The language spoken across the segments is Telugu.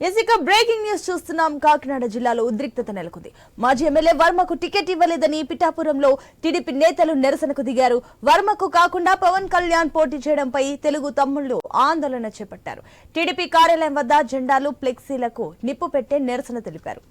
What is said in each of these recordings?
ఇక బ్రేకింగ్ న్యూస్ చూస్తున్నాం. కాకినాడ జిల్లాలో ఉద్రిక్తత నెలకొంది. మాజీ ఎమ్మెల్యే వర్మకు టికెట్ ఇవ్వలేదని పిఠాపురంలో టీడీపీ నేతలు నిరసనకు దిగారు. వర్మకు కాకుండా పవన్ కళ్యాణ్ పోటీ చేయడంపై తెలుగు తమ్ముళ్ళు ఆందోళన చేపట్టారు. టీడీపీ కార్యాలయం వద్ద జెండాలు ఫ్లెక్సీలకు నిప్పు పెట్టే నిరసన తెలిపారు.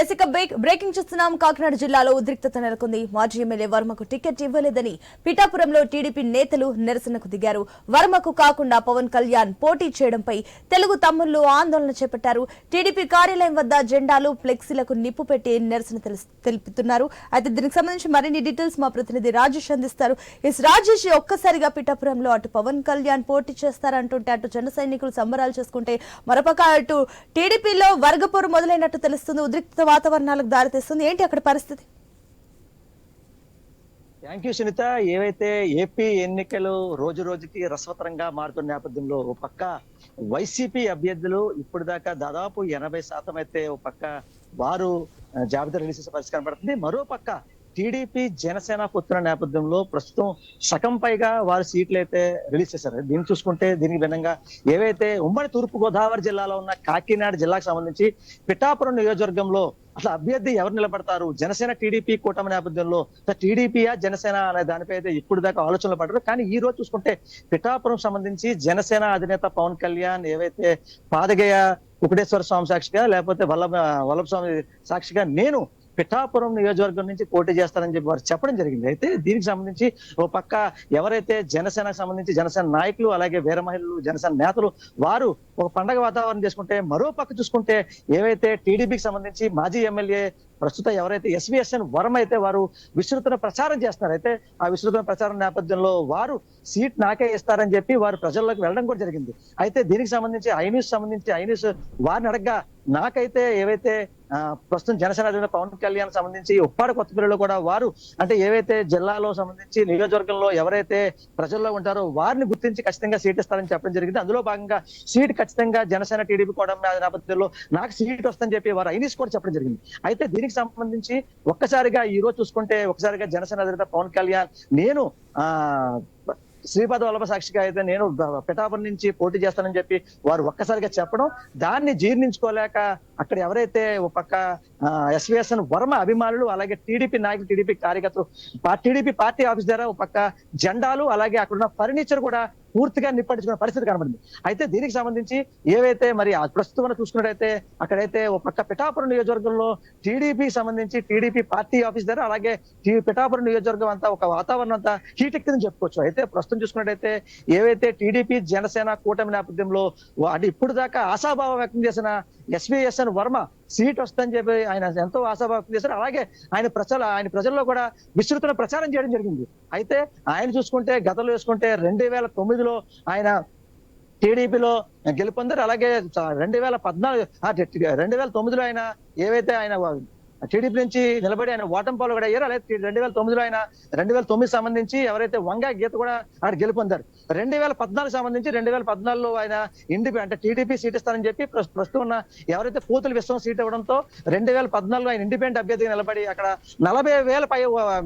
ఎసిక బ్రేక్ బ్రేకింగ్ చూస్తున్నాం. కాకినాడ జిల్లాలో ఉద్రిక్తత నెలకొంది. మాజీ ఎమ్మెల్యే వర్మకు టికెట్ ఇవ్వలేదని పిఠాపురంలో టీడీపీ నేతలు నిరసనకు దిగారు. వర్మకు కాకుండా పవన్ కళ్యాణ్ పోటీ చేయడంపై తెలుగు తమ్ముళ్ళు ఆందోళన చేపట్టారు. టీడీపీ కార్యాలయం వద్ద జెండాలు ఫ్లెక్సీలకు నిప్పు పెట్టి నిరసన తెలుపుతున్నారు. అయితే దీనికి సంబంధించి మరిన్ని డీటెయిల్స్ మా ప్రతినిధి రాజేష్ అందిస్తారు. ఎస్ రాజేష్ ఒక్కసారిగా పిఠాపురంలో అటు పవన్ కళ్యాణ్ పోటీ చేస్తారంటుంటే అటు జన సైనికులు సంబరాలు చేసుకుంటే మరొక అటు టీడీపీలో వర్గపోరు మొదలైనట్టు తెలుస్తుంది. ఉద్రిక్త వాతావరణాలకు దారితీస్తుంది. ఏంటి అక్కడ పరిస్థితి? Thank you Sunitha. ఏవైతే ఏపీ ఎన్నికలు రోజు రోజుకి రసవతరంగా మారుతున్న నేపథ్యంలో ఓ పక్క వైసీపీ అభ్యర్థులు ఇప్పుడు దాకా దాదాపు ఎనభై శాతం అయితే ఓ పక్క వారు జాబితా రిలీజ్ చేసే పరిస్థితి కనబడుతుంది. మరో పక్క టీడీపీ జనసేన పొత్తున్న నేపథ్యంలో ప్రస్తుతం సగం పైగా వారు సీట్లు అయితే రిలీజ్ చేశారు. దీన్ని చూసుకుంటే దీనికి భిన్నంగా ఏవైతే ఉమ్మడి తూర్పు గోదావరి జిల్లాలో ఉన్న కాకినాడ జిల్లాకు సంబంధించి పిఠాపురం నియోజకవర్గంలో అసలు అభ్యర్థి ఎవరు నిలబడతారు? జనసేన టీడీపీ కూటమి నేపథ్యంలో టీడీపీయా జనసేన అనే దానిపై అయితే ఇప్పుడు దాకా ఆలోచనలు పడ్డారు కానీ ఈ రోజు చూసుకుంటే పిఠాపురం సంబంధించి జనసేన అధినేత పవన్ కళ్యాణ్ ఏవైతే పాదగయ కుకటేశ్వర స్వామి సాక్షిగా లేకపోతే వల్లభ వల్లభ స్వామి సాక్షిగా నేను పిఠాపురం నియోజకవర్గం నుంచి పోటీ చేస్తారని చెప్పి వారు చెప్పడం జరిగింది. అయితే దీనికి సంబంధించి ఓ పక్క ఎవరైతే జనసేనకు సంబంధించి జనసేన నాయకులు అలాగే వీర మహిళలు జనసేన నేతలు వారు ఒక పండగ వాతావరణం చేసుకుంటే మరో పక్క చూసుకుంటే ఏవైతే టీడీపీకి సంబంధించి మాజీ ఎమ్మెల్యే ప్రస్తుతం ఎవరైతే ఎస్విఎస్ఎన్ వరం అయితే వారు విస్తృత ప్రచారం చేస్తున్నారు. అయితే ఆ విస్తృత ప్రచారం నేపథ్యంలో వారు సీట్ నాకే ఇస్తారని చెప్పి వారు ప్రజల్లోకి వెళ్ళడం కూడా జరిగింది. అయితే దీనికి సంబంధించి ఐన్యూస్ సంబంధించి ఐన్యూస్ వారిని అడగగా నాకైతే ఏవైతే ప్రస్తుతం జనసేన అధినేత పవన్ కళ్యాణ్ సంబంధించి ఉప్పాడ కొత్తపల్లిలో కూడా వారు అంటే ఏవైతే జిల్లాలో సంబంధించి నియోజకవర్గంలో ఎవరైతే ప్రజల్లో ఉంటారో వారిని గుర్తించి ఖచ్చితంగా సీట్ ఇస్తారని చెప్పడం జరిగింది. అందులో భాగంగా సీట్ ఖచ్చితంగా జనసేన టీడీపీ కూడా నేపథ్యంలో నాకు సీట్ వస్తుందని చెప్పి వారు ఐనీస్ కూడా చెప్పడం జరిగింది. అయితే దీనికి సంబంధించి ఒక్కసారిగా ఈ రోజు చూసుకుంటే ఒకసారిగా జనసేన అధినేత పవన్ కళ్యాణ్ నేను ఆ శ్రీపాద వల్లభ సాక్షిగా అయితే నేను పిఠాపురం నుంచి పోటీ చేస్తానని చెప్పి వారు ఒక్కసారిగా చెప్పడం దాన్ని జీర్ణించుకోలేక అక్కడ ఎవరైతే ఒక పక్క ఎస్విఎస్ఎన్ వర్మ అభిమానులు అలాగే టీడీపీ నాయకులు టీడీపీ కార్యకర్తలు టీడీపీ పార్టీ ఆఫీస్ ద్వారా ఒక పక్క జెండాలు అలాగే అక్కడ ఉన్న ఫర్నిచర్ కూడా పూర్తిగా నిప్పటించుకున్న పరిస్థితి కనబడింది. అయితే దీనికి సంబంధించి ఏవైతే మరి ప్రస్తుతం చూసుకున్నట్టయితే అక్కడైతే ఓ పక్క పిఠాపురం నియోజకవర్గంలో టీడీపీ సంబంధించి టీడీపీ పార్టీ ఆఫీస్ దగ్గర అలాగే పిఠాపురం నియోజకవర్గం అంతా ఒక వాతావరణం అంతా హీట్ ఎక్కిందని చెప్పుకోవచ్చు. అయితే ప్రస్తుతం చూసుకున్నట్టయితే ఏవైతే టీడీపీ జనసేన కూటమి నేపథ్యంలో అంటే ఇప్పుడు దాకా ఆశాభావం వ్యక్తం చేసిన ఎస్వీఎస్ఎన్ వర్మ సీట్ వస్తుందని చెప్పి ఆయన ఎంతో ఆశాభావం చేశారు. అలాగే ఆయన ప్రచార ఆయన ప్రజల్లో కూడా విస్తృతంగా ప్రచారం చేయడం జరిగింది. అయితే ఆయన చూసుకుంటే గతంలో చూసుకుంటే రెండు వేల తొమ్మిదిలో ఆయన టీడీపీలో గెలుపొందారు. అలాగే రెండు వేల పద్నాలుగు రెండు వేల తొమ్మిదిలో ఆయన ఏవైతే ఆయన టీడీపీ నుంచి నిలబడి ఆయన ఓటం పాలు కూడా అయ్యారు? అలాగే రెండు వేల తొమ్మిదిలో ఆయన రెండు వేల తొమ్మిది సంబంధించి ఎవరైతే వంగ గీత కూడా ఆయన గెలుపొందారు. రెండు వేల పద్నాలుగు సంబంధించి రెండు వేల పద్నాలుగులో ఆయన ఇండిపి అంటే టీడీపీ సీట్ ఇస్తారని చెప్పి ప్రస్తుతం ఉన్న ఎవరైతే పూతుల విశ్వం సీట్ ఇవ్వడంతో రెండు వేల పద్నాలుగులో ఆయన ఇండిపెండెంట్ అభ్యర్థిగా నిలబడి అక్కడ నలభై వేల పై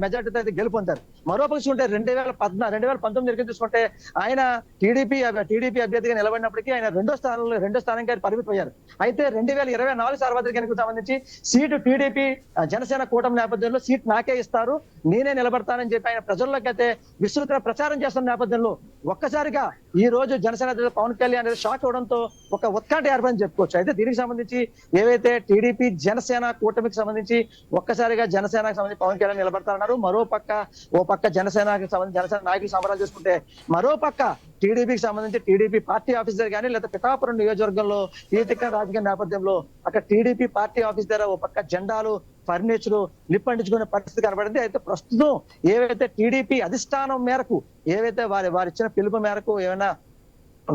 మెజార్టీతో అయితే గెలుపొందారు. మరో పక్షి ఉంటే రెండు వేల పద్నాలుగు రెండు వేల పంతొమ్మిది దగ్గర చూసుకుంటే ఆయన టీడీపీ టీడీపీ అభ్యర్థిగా నిలబడినప్పటికీ ఆయన రెండో స్థానంలో రెండో స్థానంగా ఆయన పరిమితం అయితే రెండు వేల ఇరవై నాలుగు సార్వత్రిక ఎన్నికలకు సంబంధించి సీటు టీడీపీ జనసేన కూటమి నేపథ్యంలో సీట్ నాకే ఇస్తారు నేనే నిలబడతానని చెప్పి ఆయన ప్రజల్లోకి అయితే విస్తృత ప్రచారం చేస్తున్న నేపథ్యంలో ఒక్కసారిగా ఈ రోజు జనసేన అధ్యక్షుడు పవన్ కళ్యాణ్ అనేది షాక్ అవడంతో ఒక ఉత్కంఠ ఏర్పడని చెప్పుకోవచ్చు. అయితే దీనికి సంబంధించి ఏవైతే టీడీపీ జనసేన కూటమికి సంబంధించి ఒక్కసారిగా జనసేనకు సంబంధించి పవన్ కళ్యాణ్ నిలబడతారన్నారు మరో పక్క ఓ పక్క జనసేనకి సంబంధించి జనసేన నాయకులు సంబరాలు చేసుకుంటే మరో పక్క టీడీపీకి సంబంధించి టీడీపీ పార్టీ ఆఫీసర్ కానీ లేదా పిఠాపురం నియోజకవర్గంలో ఈ తిక్క రాజకీయ నేపథ్యంలో అక్కడ టీడీపీ పార్టీ ఆఫీస్ దగ్గర ఓ పక్క జెండాలు ఫర్నిచర్ నిప్పండించుకునే పరిస్థితి కనబడింది. అయితే ప్రస్తుతం ఏవైతే టీడీపీ అధిష్టానం మేరకు ఏవైతే వారి వారిచ్చిన పిలుపు మేరకు ఏమైనా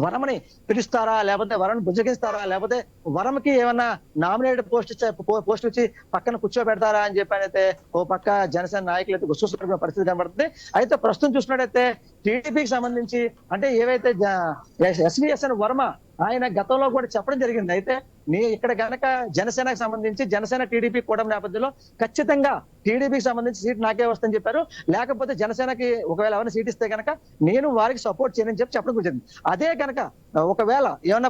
వరమని పిలుస్తారా? లేకపోతే వరను బుజ్జగిస్తారా లేకపోతే వరంకి ఏమన్నా నామినేటెడ్ పోస్ట్ ఇచ్చే పోస్ట్ ఇచ్చి పక్కన కూర్చోబెడతారా అని చెప్పి అయితే ఓ పక్క జనసేన నాయకులు అయితే గుసగుసపడిన పరిస్థితి కనబడుతుంది. అయితే ప్రస్తుతం చూసినట్టయితే టీడీపీకి సంబంధించి అంటే ఏవైతే ఎస్విఎస్ఎన్ వర్మ ఆయన గతంలో కూడా చెప్పడం జరిగింది. అయితే నీ ఇక్కడ గనక జనసేనకు సంబంధించి జనసేన టీడీపీ కూడా నేపథ్యంలో ఖచ్చితంగా టీడీపీకి సంబంధించి సీట్ నాకే వస్తుందని చెప్పారు. లేకపోతే జనసేనకి ఒకవేళ ఎవరైనా సీట్ ఇస్తే కనుక నేను వారికి సపోర్ట్ చేయనని చెప్పి చెప్పడం కుదిరింది అదే కనుక ఒకవేళ ఏమన్నా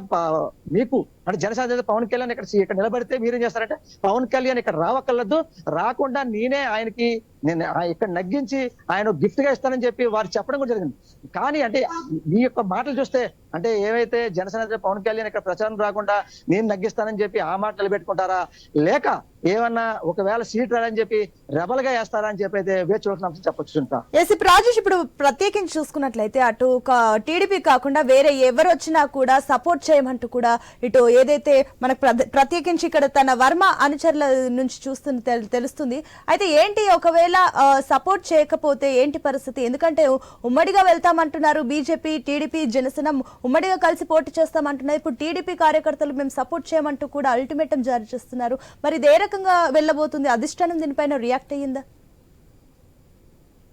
మీకు అంటే జనసేన పవన్ కళ్యాణ్ ఇక్కడ ఇక్కడ నిలబడితే మీరేం చేస్తారంటే పవన్ కళ్యాణ్ ఇక్కడ రావక్కర్లేదు రాకుండా నేనే ఆయనకి నేను ఆ- ఇక్కడ నగ్గించి ఆయన గిఫ్ట్గా ఇస్తానని చెప్పి వారు చెప్పడం కూడా జరిగింది. కానీ అంటే మీ యొక్క మాటలు చూస్తే అంటే ఏవైతే జనసేన పవన్ కళ్యాణ్ ఇక్కడ ప్రచారం రాకుండా నేను నగ్గిస్తానని చెప్పి ఆ మాటలు పెట్టుకుంటారా లేక ఏమన్నా ఒకవేళ సీట్ రాదని చెప్పి రెబల్గా వేస్తారా అని చెప్పి అయితే వేచి చూసిన చెప్పొచ్చు సునీత. ఇప్పుడు రాజేష్ ఇప్పుడు ప్రత్యేకించి చూసుకున్నట్లయితే అటు టీడీపీ కాకుండా వేరే ఎవరు వచ్చినా కూడా సపోర్ట్ చేయమంటూ కూడా ఇటు ఏదైతే మనకు ప్రత్యేకించి ఇక్కడ తన వర్మ అనుచరుల నుంచి చూస్తున్న తెల్- తెలుస్తుంది. అయితే ఏంటి ఒకవేళ సపోర్ట్ చేయకపోతే ఏంటి పరిస్థితి? ఎందుకంటే ఉమ్మడిగా వెళ్తామంటున్నారు బీజేపీ టీడీపీ జనసేన ఉమ్మడిగా కలిసి పోటీ చేస్తామంటున్నారు. ఇప్పుడు టీడీపీ కార్యకర్తలు మేము సపోర్ట్ చేయమంటూ కూడా అల్టిమేటం జారీ చేస్తున్నారు. మరి ఇది రకంగా వెళ్ళబోతుంది. అధిష్టానం దీనిపైన రియాక్ట్ అయ్యిందా?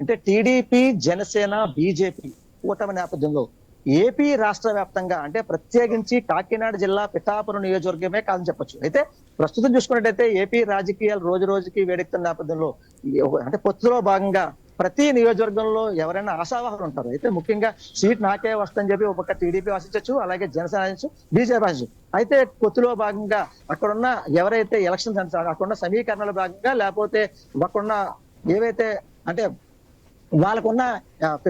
అంటే టీడీపీ జనసేన బీజేపీ కూటమి నేపథ్యంలో ఏపీ రాష్ట్ర వ్యాప్తంగా అంటే ప్రత్యేకించి కాకినాడ జిల్లా పిఠాపురం నియోజకవర్గమే కాదని చెప్పొచ్చు. అయితే ప్రస్తుతం చూసుకున్నట్టయితే ఏపీ రాజకీయాలు రోజు రోజుకి వేడెక్కుతున్న నేపథ్యంలో అంటే పొత్తులో భాగంగా ప్రతి నియోజకవర్గంలో ఎవరైనా ఆశావాహులు ఉంటారు. అయితే ముఖ్యంగా సీట్ నాకే వస్తుందని చెప్పి ఒక టీడీపీ ఆశించవచ్చు అలాగే జనసేన ఆశించు బీజేపీ ఆశించు అయితే కొత్తులో భాగంగా అక్కడున్న ఎవరైతే ఎలక్షన్స్ అక్కడున్న సమీకరణలో భాగంగా లేకపోతే అక్కడున్న ఏవైతే అంటే వాళ్ళకున్న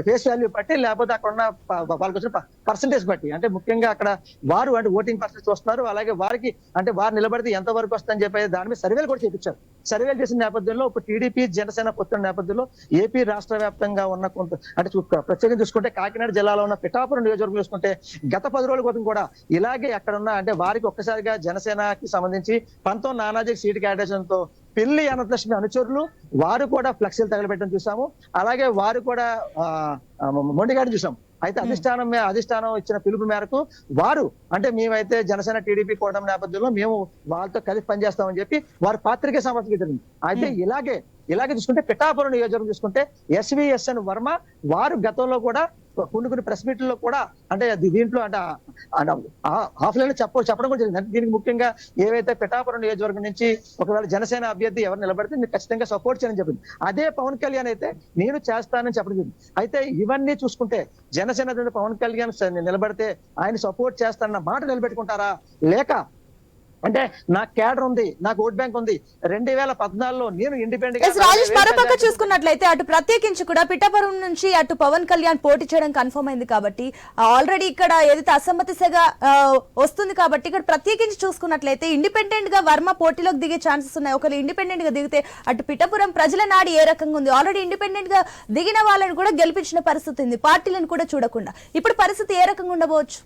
ఫేస్ వాల్యూ బట్టి లేకపోతే అక్కడ ఉన్న వాళ్ళకి వచ్చిన పర్సంటేజ్ బట్టి. అంటే ముఖ్యంగా అక్కడ వారు అంటే ఓటింగ్ పర్సెంటేజ్ వస్తున్నారు అలాగే వారికి అంటే వారు నిలబడితే ఎంత వరకు వస్తుందని చెప్పి దాని మీద సర్వేలు కూడా చేయించారు సర్వేలు చేసిన నేపథ్యంలో ఇప్పుడు టీడీపీ జనసేన పొత్తున్న నేపథ్యంలో ఏపీ రాష్ట్ర వ్యాప్తంగా ఉన్న కొంత అంటే ప్రత్యేకంగా చూసుకుంటే కాకినాడ జిల్లాలో ఉన్న పిఠాపురం నియోజకవర్గం చూసుకుంటే గత పది రోజుల క్రితం కూడా ఇలాగే అక్కడ ఉన్న అంటే వారికి ఒక్కసారిగా జనసేనకి సంబంధించి పంతొమ్మిది నానాజీ సీటు కేటాయించడంతో పిల్లి అనంతలక్ష్మి అనుచరులు వారు కూడా ఫ్లెక్సీలు తగలబెట్టడం చూసాము. అలాగే వారు కూడా మొండిగాడిని చూసాం. అయితే అధిష్టానం అధిష్టానం ఇచ్చిన పిలుపు మేరకు వారు అంటే మేమైతే జనసేన టీడీపీ కూటమి నేపథ్యంలో మేము వాళ్ళతో కలిసి పనిచేస్తామని చెప్పి వారు పాత్రికే సమర్థించడం జరిగింది. అయితే ఇలాగే ఇలాగే చూసుకుంటే పిఠాపురం నియోజకవర్గం చూసుకుంటే ఎస్విఎస్ఎన్ వర్మ వారు గతంలో కూడా కొన్ని కొన్ని ప్రెస్ మీట్లలో కూడా అంటే దీంట్లో అంటే ఆఫ్లైన్ చెప్ప చెప్పడం కూడా జరిగింది. అంటే దీనికి ముఖ్యంగా ఏవైతే పిఠాపురం నియోజకవర్గం నుంచి ఒకవేళ జనసేన అభ్యర్థి ఎవరు నిలబడితే మీరు ఖచ్చితంగా సపోర్ట్ చేయని చెప్పింది. అదే పవన్ కళ్యాణ్ అయితే నేను చేస్తానని చెప్పడం జరిగింది. అయితే ఇవన్నీ చూసుకుంటే జనసేన పవన్ కళ్యాణ్ నిలబడితే ఆయన సపోర్ట్ చేస్తానన్న మాట నిలబెట్టుకుంటారా? లేక అంటే నాకు కేడర్ ఉంది నాకు ఓట్ బ్యాంక్ ఉంది. రెండు వేల పద్నాలుగులో నేను ఇండిపెండెంట్ రాజేష్ మరోపక్క చూసుకున్నట్లయితే అటు ప్రత్యేకించి కూడా పిఠాపురం నుంచి అటు పవన్ కళ్యాణ్ పోటీ చేయడం కన్ఫర్మ్ అయింది కాబట్టి ఆల్రెడీ ఇక్కడ ఏదైతే అసమ్మతి సెగ వస్తుంది కాబట్టి ఇక్కడ ప్రత్యేకించి చూసుకున్నట్లయితే ఇండిపెండెంట్గా వర్మ పోటీలోకి దిగే ఛాన్సెస్ ఉన్నాయి. ఒకవేళ ఇండిపెండెంట్గా దిగితే అటు పిఠాపురం ప్రజల నాడి ఏ రకంగా ఉంది? ఆల్రెడీ ఇండిపెండెంట్గా దిగిన వాళ్ళని కూడా గెలిపించిన పరిస్థితి ఉంది. పార్టీలను కూడా చూడకుండా. ఇప్పుడు పరిస్థితి ఏ రకంగా ఉండబోవచ్చు?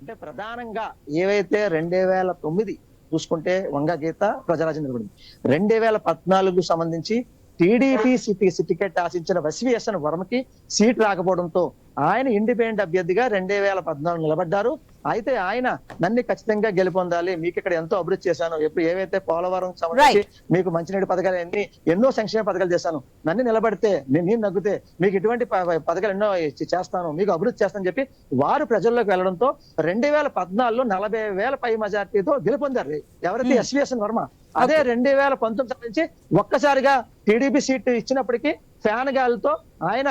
అంటే ప్రధానంగా ఏవైతే రెండే వేల తొమ్మిది చూసుకుంటే వంగ గీత ప్రజరాజ్యం నిలబడింది రెండే వేల పద్నాలుగు సంబంధించి టీడీపీ సిటీ టికెట్ ఆశించిన వసివిఎస్ఎన్ వర్మకి సీట్ రాకపోవడంతో ఆయన ఇండిపెండెంట్ అభ్యర్థిగా రెండే వేల పద్నాలుగు నిలబడ్డారు. అయితే ఆయన నన్ను ఖచ్చితంగా గెలుపొందాలి మీకు ఇక్కడ ఎంతో అభివృద్ధి చేశాను ఎప్పుడు ఏవైతే పోలవరం సంబంధించి మీకు మంచినీటి పథకాలు ఎన్ని ఎన్నో సంక్షేమ పథకాలు చేశాను. నన్ను నిలబడితే నేను నేను నగ్గితే మీకు ఇటువంటి పథకాలు ఎన్నో చేస్తాను మీకు అభివృద్ధి చేస్తానని చెప్పి వారు ప్రజల్లోకి వెళ్ళడంతో రెండు వేల పద్నాలుగులో నలభై వేల పై మెజార్టీతో గెలుపొందారు. ఎవరైతే ఎస్విఎస్ఎన్ వర్మ అదే రెండు వేల పంతొమ్మిది నుంచి ఒక్కసారిగా టీడీపీ సీట్ ఇచ్చినప్పటికీ ఫ్యాన్ గాలితో ఆయన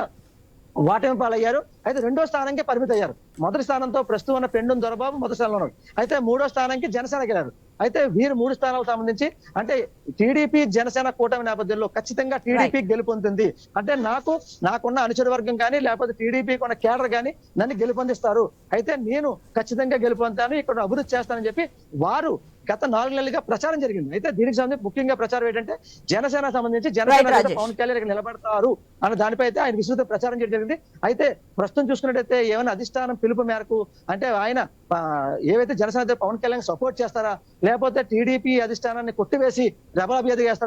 వాటమి పాలయ్యారు? అయితే రెండో స్థానంకే పరిమితయ్యారు. మొదటి స్థానంతో ప్రస్తుతం ఉన్న పెండుం దొరబాబు మొదటి స్థానంలో ఉన్నారు అయితే మూడో స్థానానికి జనసేన గెలారు అయితే వీరు మూడు స్థానాలకు సంబంధించి అంటే టీడీపీ జనసేన కూటమి నేపథ్యంలో ఖచ్చితంగా టీడీపీ గెలుపొందుతుంది. అంటే నాకు నాకున్న అనుచర వర్గం కానీ లేకపోతే టీడీపీకి ఉన్న కేడర్ కానీ నన్ను గెలుపొందిస్తారు. అయితే నేను ఖచ్చితంగా గెలుపొందుతాను ఇక్కడ అభివృద్ధి చేస్తానని చెప్పి వారు గత నాలుగు నెలలుగా ప్రచారం జరిగింది. అయితే దీనికి సంబంధించి ముఖ్యంగా ప్రచారం ఏంటంటే జనసేన సంబంధించి జనసేన. పవన్ కళ్యాణ్ నిలబడతారు అన్న దానిపై అయితే ఆయన విస్తృత ప్రచారం చేయడం జరిగింది. అయితే ప్రస్తుతం చూసుకున్నట్టయితే ఏమైనా అధిష్టానం పిలుపు మేరకు అంటే ఆయన ఏవైతే జనసేన పవన్ కళ్యాణ్ సపోర్ట్ చేస్తారా? లేకపోతే టీడీపీ అధిష్టానాన్ని కొట్టివేసి రెబల్ అభ్యర్థి చేస్తారని